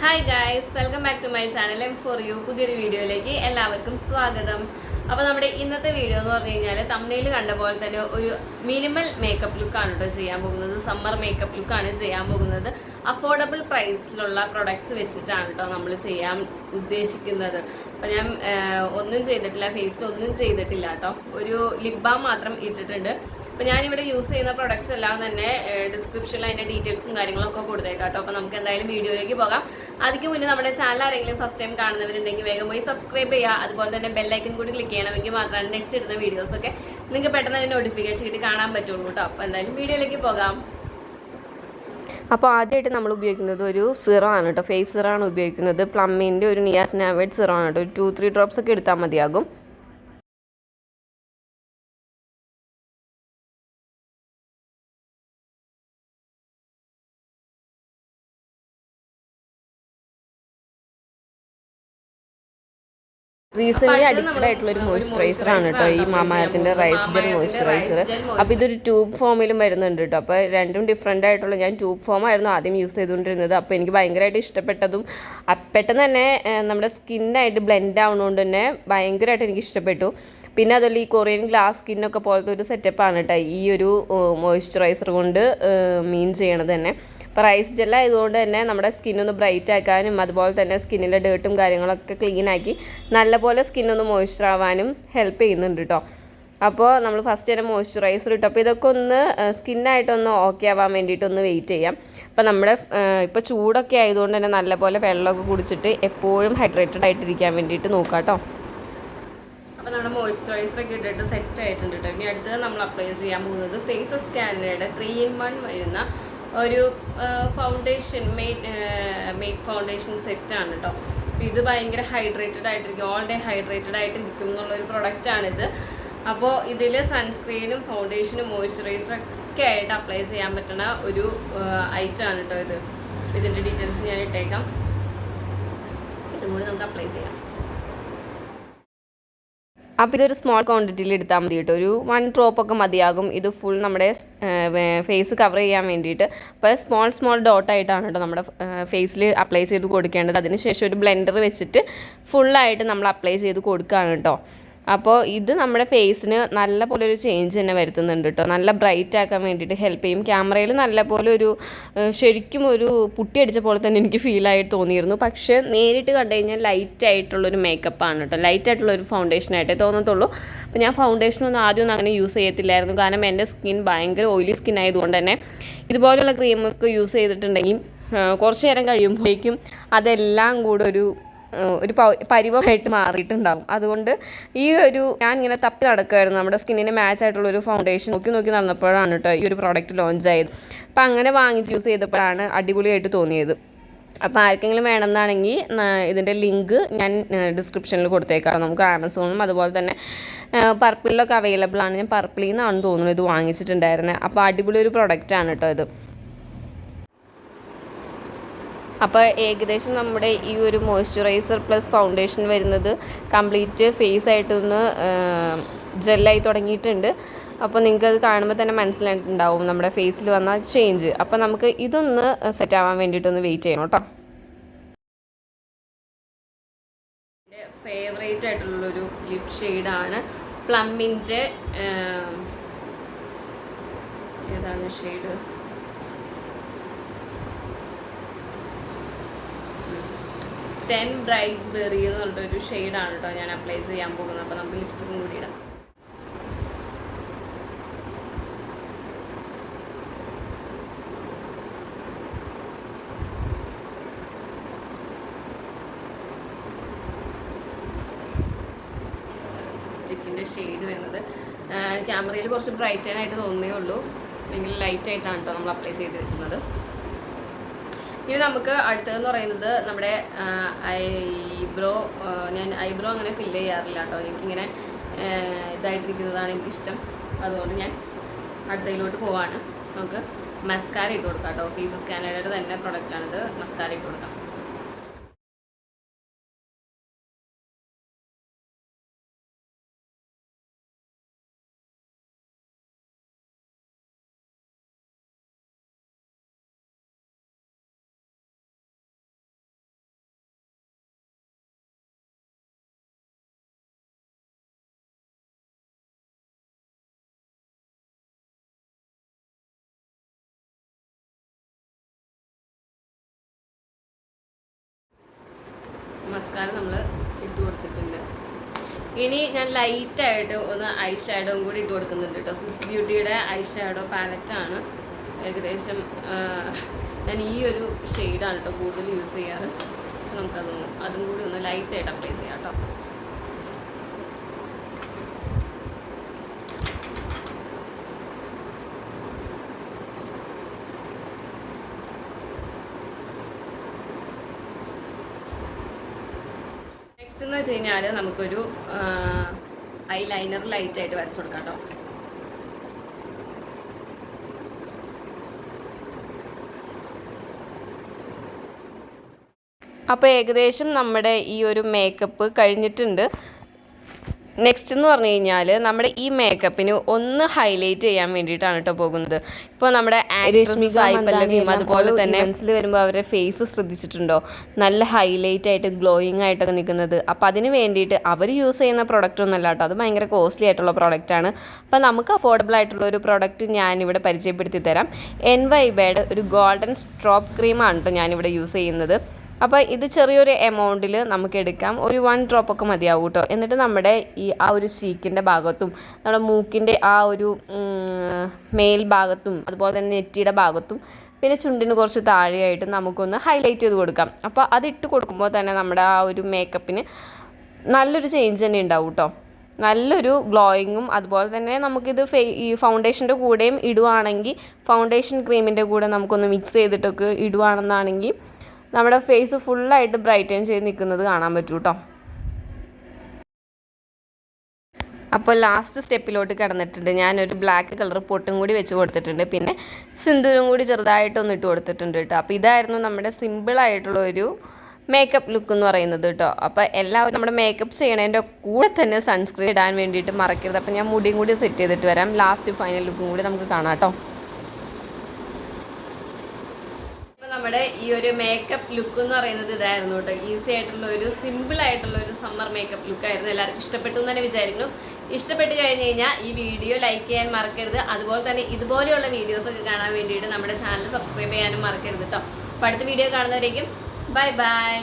Hi guys welcome back to my channel M for you പുതിയൊരു വീഡിയോയിലേക്ക് എല്ലാവർക്കും സ്വാഗതം. അപ്പോൾ നമ്മുടെ ഇന്നത്തെ വീഡിയോ എന്ന് പറഞ്ഞു കഴിഞ്ഞാൽ തമിഴിൽ കണ്ട പോലെ തന്നെ ഒരു മിനിമൽ മേക്കപ്പ് ലുക്കാണ് കേട്ടോ ചെയ്യാൻ പോകുന്നത്. സമ്മർ മേക്കപ്പ് ലുക്കാണ് ചെയ്യാൻ പോകുന്നത്. അഫോർഡബിൾ പ്രൈസിലുള്ള പ്രൊഡക്ട്സ് വെച്ചിട്ടാണ് കേട്ടോ നമ്മൾ ചെയ്യാൻ ഉദ്ദേശിക്കുന്നത്. അപ്പം ഞാൻ ഒന്നും ചെയ്തിട്ടില്ല ഫേസിൽ ഒന്നും ചെയ്തിട്ടില്ല കേട്ടോ ഒരു ലിപ് ബാം മാത്രം ഇട്ടിട്ടുണ്ട്. അപ്പോൾ ഞാനിവിടെ യൂസ് ചെയ്യുന്ന പ്രൊഡക്ട്സ് എല്ലാം തന്നെ ഡിസ്ക്രിപ്ഷനിൽ അതിന്റെ ഡീറ്റെയിൽസും കാര്യങ്ങളൊക്കെ കൊടുത്തേക്കാം കേട്ടോ അപ്പോൾ നമുക്ക് എന്തായാലും വീഡിയോയിലേക്ക് പോകാം. അതിന് മുന്നേ നമ്മുടെ ചാനൽ ആരെങ്കിലും ഫസ്റ്റ് ടൈം കാണുന്നവരുണ്ടെങ്കിൽ വേഗം പോയി സബ്സ്ക്രൈബ് ചെയ്യുക. അതുപോലെ തന്നെ ബെല്ലൈക്കൻ കൂടി ക്ലിക്ക് ചെയ്യണമെങ്കിൽ മാത്രമാണ് നെക്സ്റ്റ് ഇടുന്ന വീഡിയോസൊക്കെ നിങ്ങൾക്ക് പെട്ടെന്ന് അതിന്റെ നോട്ടിഫിക്കേഷൻ കിട്ടി കാണാൻ പറ്റുള്ളൂ കേട്ടോ. അപ്പോൾ എന്തായാലും വീഡിയോയിലേക്ക് പോകാം. അപ്പോൾ ആദ്യമായിട്ട് നമ്മൾ ഉപയോഗിക്കുന്നത് ഒരു സിറോ ആണ് കേട്ടോ. ഫേസ് സിറോ ആണ് ഉപയോഗിക്കുന്നത്. പ്ലമ്മിന്റെ ഒരു നിയാസിനാവൈഡ് സിറോ ആണ് കേട്ടോ. ഒരു ടു ത്രീ ഡ്രോപ്സ് ഒക്കെ എടുത്താൽ മതിയാകും. റീസെന്റ് അഡിക്റ്റഡ് ആയിട്ടുള്ള ഒരു മോയ്സ്ചറൈസർ ആണ് കേട്ടോ ഈ മാമായത്തിന്റെ റൈസ് ജെൽ മോയ്സ്ചറൈസർ അപ്പോൾ ഇതൊരു ട്യൂബ് ഫോമിലും വരുന്നുണ്ട് കേട്ടോ അപ്പോൾ രണ്ടും ഡിഫറെന്റ് ആയിട്ടുള്ള ഞാൻ ട്യൂബ് ഫോം ആയിരുന്നു ആദ്യം യൂസ് ചെയ്തുകൊണ്ടിരുന്നത് അപ്പോൾ എനിക്ക് ഭയങ്കരമായിട്ട് ഇഷ്ടപ്പെട്ടതും പെട്ടെന്ന് തന്നെ നമ്മുടെ സ്കിന്നായിട്ട് ബ്ലെൻഡ് ആവുന്നതുകൊണ്ട് തന്നെ ഭയങ്കരമായിട്ട് എനിക്ക് ഇഷ്ടപ്പെട്ടു. പിന്നെ അതുപോലെ ഈ കൊറിയൻ ഗ്ലാസ് സ്കിന്നൊക്കെ പോലത്തെ ഒരു സെറ്റപ്പാണ് കേട്ടോ ഈ ഒരു മോയ്സ്ചറൈസർ കൊണ്ട് മീൻ ചെയ്യണത് തന്നെ. അപ്പോൾ റൈസ് ജെല്ല ആയതുകൊണ്ട് തന്നെ നമ്മുടെ സ്കിന്നൊന്ന് ബ്രൈറ്റ് ആക്കാനും അതുപോലെ തന്നെ സ്കിന്നിലെ ഡേർട്ടും കാര്യങ്ങളൊക്കെ ക്ലീൻ ആക്കി നല്ലപോലെ സ്കിന്നൊന്ന് മോയ്സ്ചർ ആവാനും ഹെൽപ്പ് ചെയ്യുന്നുണ്ട് കേട്ടോ അപ്പോൾ നമ്മൾ ഫസ്റ്റ് തന്നെ മോയ്സ്ചറൈസർ ഇട്ടു. അപ്പോൾ ഇതൊക്കെ ഒന്ന് സ്കിന്നായിട്ടൊന്ന് ഓക്കെ ആവാൻ വേണ്ടിയിട്ടൊന്ന് വെയിറ്റ് ചെയ്യാം. അപ്പോൾ നമ്മുടെ ഇപ്പോൾ ചൂടൊക്കെ ആയതുകൊണ്ട് തന്നെ നല്ലപോലെ വെള്ളമൊക്കെ കുടിച്ചിട്ട് എപ്പോഴും ഹൈഡ്രേറ്റഡ് ആയിട്ടിരിക്കാൻ വേണ്ടിയിട്ട് നോക്കാം കേട്ടോ അപ്പോൾ നമ്മുടെ മോയ്സ്ചറൈസർ ഒക്കെ ഇട്ടിട്ട് സെറ്റ് ആയിട്ടുണ്ട് കേട്ടോ ഇനി അടുത്തത് നമ്മൾ അപ്ലൈ ചെയ്യാൻ പോകുന്നത് ഫേസ് സ്കാനറുടെ ത്രീ ഇൻ വൺ വരുന്ന ഒരു ഫൗണ്ടേഷൻ മെയ്ഡ് മെയ്ഡ് ഫൗണ്ടേഷൻ സെറ്റാണ് കേട്ടോ അപ്പോൾ ഇത് ഭയങ്കര ഹൈഡ്രേറ്റഡ് ആയിട്ടിരിക്കും. ഓൾ ഡേ ഹൈഡ്രേറ്റഡ് ആയിട്ടിരിക്കും എന്നുള്ളൊരു പ്രൊഡക്റ്റാണിത് അപ്പോൾ ഇതിൽ സൺസ്ക്രീനും ഫൗണ്ടേഷനും മോയ്സ്ചറൈസറും ഒക്കെ ആയിട്ട് അപ്ലൈ ചെയ്യാൻ പറ്റുന്ന ഒരു ഐറ്റം ആണ് കേട്ടോ ഇത്. ഇതിന്റെ ഡീറ്റെയിൽസ് ഞാൻ ഇട്ടേക്കാം. ഇതും കൂടി നമുക്ക് അപ്ലൈ ചെയ്യാം. അപ്പോൾ ഇതൊരു സ്മോൾ ക്വാണ്ടിറ്റിയിൽ എടുത്താൽ മതി കേട്ടോ. ഒരു വൺ ഡ്രോപ്പ് ഒക്കെ മതിയാകും. ഇത് ഫുൾ നമ്മുടെ ഫേസ് കവർ ചെയ്യാൻ വേണ്ടിയിട്ട്. അപ്പോൾ സ്മോൾ സ്മോൾ ഡോട്ടായിട്ടാണ് കേട്ടോ നമ്മുടെ ഫേസിൽ അപ്ലൈ ചെയ്ത് കൊടുക്കേണ്ടത്. അതിനുശേഷം ഒരു ബ്ലെൻഡർ വെച്ചിട്ട് ഫുള്ളായിട്ട് നമ്മൾ അപ്ലൈ ചെയ്ത് കൊടുക്കുകയാണ് കേട്ടോ. അപ്പോൾ ഇത് നമ്മുടെ ഫേസിന് നല്ല പോലെ ഒരു ചേഞ്ച് തന്നെ വരുത്തുന്നുണ്ട് കേട്ടോ നല്ല ബ്രൈറ്റ് ആക്കാൻ വേണ്ടിയിട്ട് ഹെൽപ്പ് ചെയ്യും. ക്യാമറയിൽ നല്ല പോലെ ഒരു ശരിക്കും ഒരു പുട്ടി അടിച്ച പോലെ തന്നെ എനിക്ക് ആയിട്ട് തോന്നിയിരുന്നു. പക്ഷേ നേരിട്ട് കണ്ടു കഴിഞ്ഞാൽ ലൈറ്റ് ആയിട്ടുള്ളൊരു ആണ് കേട്ടോ ലൈറ്റ് ആയിട്ടുള്ള ഒരു ഫൗണ്ടേഷൻ ആയിട്ടേ തോന്നത്തുള്ളൂ. അപ്പോൾ ഞാൻ ഫൗണ്ടേഷനൊന്നും ആദ്യമൊന്നും അങ്ങനെ യൂസ് ചെയ്യത്തില്ലായിരുന്നു. കാരണം എന്റെ സ്കിൻ ഭയങ്കര ഓയിലി സ്കിൻ ആയതുകൊണ്ട് തന്നെ ഇതുപോലുള്ള ക്രീമൊക്കെ യൂസ് ചെയ്തിട്ടുണ്ടെങ്കിൽ കുറച്ച് നേരം കഴിയുമ്പോഴേക്കും അതെല്ലാം കൂടെ ഒരു ഒരു പരിവമായിട്ട് മാറിയിട്ടുണ്ടാകും അതുകൊണ്ട് ഈ ഒരു ഞാൻ ഇങ്ങനെ തപ്പി നടക്കുമായിരുന്നു നമ്മുടെ സ്കിന്നിന് മാച്ച് ആയിട്ടുള്ള ഒരു ഫൗണ്ടേഷൻ നോക്കി നോക്കി നടന്നപ്പോഴാണ് കേട്ടോ ഈ ഒരു പ്രോഡക്റ്റ് ലോഞ്ച് ആയത്. അപ്പം അങ്ങനെ വാങ്ങിച്ച് യൂസ് ചെയ്തപ്പോഴാണ് അടിപൊളിയായിട്ട് തോന്നിയത്. അപ്പോൾ ആർക്കെങ്കിലും വേണമെന്നാണെങ്കിൽ ഇതിന്റെ ലിങ്ക് ഞാൻ ഡിസ്ക്രിപ്ഷനിൽ കൊടുത്തേക്കാം. നമുക്ക് ആമസോണും അതുപോലെ തന്നെ പർപ്പിളിലൊക്കെ അവൈലബിൾ ആണ്. ഞാൻ പർപ്പിളിൽ നിന്നാണ് തോന്നുന്നത് ഇത് വാങ്ങിച്ചിട്ടുണ്ടായിരുന്നത് അപ്പോൾ അടിപൊളി ഒരു പ്രൊഡക്റ്റാണ് കേട്ടോ ഇത്. അപ്പോൾ ഏകദേശം നമ്മുടെ ഈ ഒരു മോയ്സ്ചറൈസർ പ്ലസ് ഫൗണ്ടേഷൻ വരുന്നത് കംപ്ലീറ്റ് ഫേസ് ആയിട്ടൊന്ന് ജെല്ലായി തുടങ്ങിയിട്ടുണ്ട്. അപ്പോൾ നിങ്ങൾക്ക് അത് കാണുമ്പോൾ തന്നെ മനസ്സിലായിട്ടുണ്ടാവും നമ്മുടെ ഫേസിൽ വന്ന ചേഞ്ച് അപ്പോൾ നമുക്ക് ഇതൊന്ന് സെറ്റ് ആവാൻ വേണ്ടിയിട്ടൊന്ന് വെയിറ്റ് ചെയ്യണം കേട്ടോ. എന്റെ ഫേവറേറ്റ് ആയിട്ടുള്ളൊരു ലിപ് ഷെയ്ഡാണ് പ്ലമ്മിന്റെ ഏതാണ് ഷെയ്ഡ് ടെൻ ബ്രൈറ്റ് ബെറി എന്ന് പറഞ്ഞിട്ടൊരു ഷെയ്ഡാണ് കേട്ടോ ഞാൻ അപ്ലൈ ചെയ്യാൻ പോകുന്നത്. അപ്പോൾ നമുക്ക് ലിപ്സ്റ്റിക്കും കൂടി ഇടാം. ലിപ്സ്റ്റിക്കിന്റെ ഷെയ്ഡ് വരുന്നത്. ക്യാമറയിൽ കുറച്ച് ബ്രൈറ്റൻ ആയിട്ട് തോന്നുന്നേ ഉള്ളൂ. അല്ലെങ്കിൽ ലൈറ്റ് ആയിട്ടാണ് കേട്ടോ നമ്മൾ അപ്ലൈ ചെയ്തിരിക്കുന്നത്. ഇനി നമുക്ക് അടുത്തതെന്ന് പറയുന്നത് നമ്മുടെ ഐബ്രോ ഞാൻ ഐബ്രോ അങ്ങനെ ഫില്ല് ചെയ്യാറില്ല കേട്ടോ. എനിക്കിങ്ങനെ ഇതായിട്ടിരിക്കുന്നതാണ് എനിക്കിഷ്ടം. അതുകൊണ്ട് ഞാൻ അടുത്തതിലോട്ട് പോവാണ്. നമുക്ക് മസ്കാര ഇട്ട് കൊടുക്കാം കേട്ടോ. ഫീസ് കാനഡയുടെ തന്നെ പ്രൊഡക്റ്റാണിത് മസ്കാര ഇട്ട് കൊടുക്കാം. മസ്കാര നമ്മൾ ഇട്ട് കൊടുത്തിട്ടുണ്ട്. ഇനി ഞാൻ ലൈറ്റായിട്ട് ഒന്ന് ഐ ഷാഡോയും കൂടി ഇട്ട് കൊടുക്കുന്നുണ്ട് കേട്ടോ. സിസ് ബ്യൂട്ടിയുടെ ഐ ഷാഡോ പാലറ്റാണ് ഏകദേശം ഞാൻ ഈ ഒരു ഷെയ്ഡാണ് കേട്ടോ കൂടുതൽ യൂസ് ചെയ്യാറ്. നമുക്കത് അതും കൂടി ഒന്ന് ലൈറ്റായിട്ട് അപ്ലൈ ചെയ്യാം കേട്ടോ നെക്സ്റ്റ് എന്ന് വെച്ച് കഴിഞ്ഞാൽ നമുക്കൊരു ഐ ലൈനർ ലൈറ്റായിട്ട് വരച്ചു കൊടുക്കാം കേട്ടോ അപ്പോൾ ഏകദേശം നമ്മുടെ ഈ ഒരു മേക്കപ്പ് കഴിഞ്ഞിട്ടുണ്ട്. നെക്സ്റ്റ് എന്ന് പറഞ്ഞു കഴിഞ്ഞാൽ നമ്മുടെ ഈ മേക്കപ്പിന് ഒന്ന് ഹൈലൈറ്റ് ചെയ്യാൻ വേണ്ടിയിട്ടാണ് കേട്ടോ പോകുന്നത്. ഇപ്പോൾ നമ്മുടെ സായി പല്ലവിയും അതുപോലെ തന്നെ മനസ്സിൽ വരുമ്പോൾ അവരുടെ ഫേസ് ശ്രദ്ധിച്ചിട്ടുണ്ടോ? നല്ല ഹൈലൈറ്റ് ആയിട്ട് ഗ്ലോയിങ് ആയിട്ടൊക്കെ നിൽക്കുന്നത്. അപ്പോൾ അതിന് വേണ്ടിയിട്ട് അവർ യൂസ് ചെയ്യുന്ന പ്രൊഡക്റ്റ് ഒന്നല്ല കേട്ടോ അത് ഭയങ്കര കോസ്റ്റ്ലി ആയിട്ടുള്ള പ്രൊഡക്റ്റാണ് അപ്പോൾ നമുക്ക് അഫോർഡബിൾ ആയിട്ടുള്ള ഒരു പ്രൊഡക്റ്റ് ഞാനിവിടെ പരിചയപ്പെടുത്തി തരാം. എൻ വൈബയുടെ ഒരു ഗോൾഡൻ സ്ട്രോപ്പ് ക്രീമാണ് കേട്ടോ ഞാനിവിടെ യൂസ് ചെയ്യുന്നത്. അപ്പോൾ ഇത് ചെറിയൊരു എമൗണ്ടിൽ നമുക്ക് എടുക്കാം. ഒരു വൺ ഡ്രോപ്പ് ഒക്കെ മതിയാവും കേട്ടോ എന്നിട്ട് നമ്മുടെ ഈ ആ ഒരു ചീക്കിന്റെ ഭാഗത്തും നമ്മുടെ മൂക്കിന്റെ ആ ഒരു മേൽ ഭാഗത്തും അതുപോലെ തന്നെ നെറ്റിയുടെ ഭാഗത്തും പിന്നെ ചുണ്ടിന് കുറച്ച് താഴെയായിട്ട് നമുക്കൊന്ന് ഹൈലൈറ്റ് ചെയ്ത് കൊടുക്കാം. അപ്പോൾ അതിട്ട് കൊടുക്കുമ്പോൾ തന്നെ നമ്മുടെ ആ ഒരു മേക്കപ്പിന് നല്ലൊരു ചേഞ്ച് തന്നെ ഉണ്ടാവും കേട്ടോ നല്ലൊരു ഗ്ലോയിങ്ങും അതുപോലെ തന്നെ നമുക്കിത് ഫേ ഈ ഫൗണ്ടേഷന്റെ കൂടെയും ഇടുവാണെങ്കിൽ ഫൗണ്ടേഷൻ ക്രീമിന്റെ കൂടെ നമുക്കൊന്ന് മിക്സ് ചെയ്തിട്ടൊക്കെ ഇടുവാണെന്നാണെങ്കിൽ നമ്മുടെ ഫേസ് ഫുള്ളായിട്ട് ബ്രൈറ്റൻ ചെയ്ത് നിൽക്കുന്നത് കാണാൻ പറ്റും കേട്ടോ അപ്പോൾ ലാസ്റ്റ് സ്റ്റെപ്പിലോട്ട് കിടന്നിട്ടുണ്ട്. ഞാനൊരു ബ്ലാക്ക് കളർ പൊട്ടും കൂടി വെച്ച് കൊടുത്തിട്ടുണ്ട്. പിന്നെ സിന്ദൂരും കൂടി ചെറുതായിട്ടൊന്ന് ഇട്ട് കൊടുത്തിട്ടുണ്ട് കേട്ടോ അപ്പോൾ ഇതായിരുന്നു നമ്മുടെ സിമ്പിളായിട്ടുള്ള ഒരു മേക്കപ്പ് ലുക്ക് എന്ന് പറയുന്നത് കേട്ടോ അപ്പോൾ എല്ലാവരും നമ്മുടെ മേക്കപ്പ് ചെയ്യണതിന്റെ കൂടെ തന്നെ സൺസ്ക്രീൻ ഇടാൻ വേണ്ടിയിട്ട് മറക്കരുത്. അപ്പോൾ ഞാൻ മുടിയും കൂടി സെറ്റ് ചെയ്തിട്ട് വരാം. ലാസ്റ്റ് ഫൈനൽ ലുക്കും കൂടി നമുക്ക് കാണാം കേട്ടോ നമ്മുടെ ഈ ഒരു മേക്കപ്പ് ലുക്ക് എന്ന് പറയുന്നത് ഇതായിരുന്നു കേട്ടോ. ഈസി ആയിട്ടുള്ള ഒരു സിമ്പിൾ ആയിട്ടുള്ള ഒരു സമ്മർ മേക്കപ്പ് ലുക്ക് ആയിരുന്നു. എല്ലാവർക്കും ഇഷ്ടപ്പെട്ടു എന്ന് തന്നെ വിചാരിക്കുന്നു. ഇഷ്ടപ്പെട്ട് കഴിഞ്ഞ് കഴിഞ്ഞാൽ ഈ വീഡിയോ ലൈക്ക് ചെയ്യാൻ മറക്കരുത്. അതുപോലെ തന്നെ ഇതുപോലെയുള്ള വീഡിയോസ് ഒക്കെ കാണാൻ വേണ്ടിയിട്ട് നമ്മുടെ ചാനൽ സബ്സ്ക്രൈബ് ചെയ്യാനും മറക്കരുത് കേട്ടോ. അപ്പോൾ അടുത്ത വീഡിയോ കാണുന്നവരേക്കും ബൈ ബൈ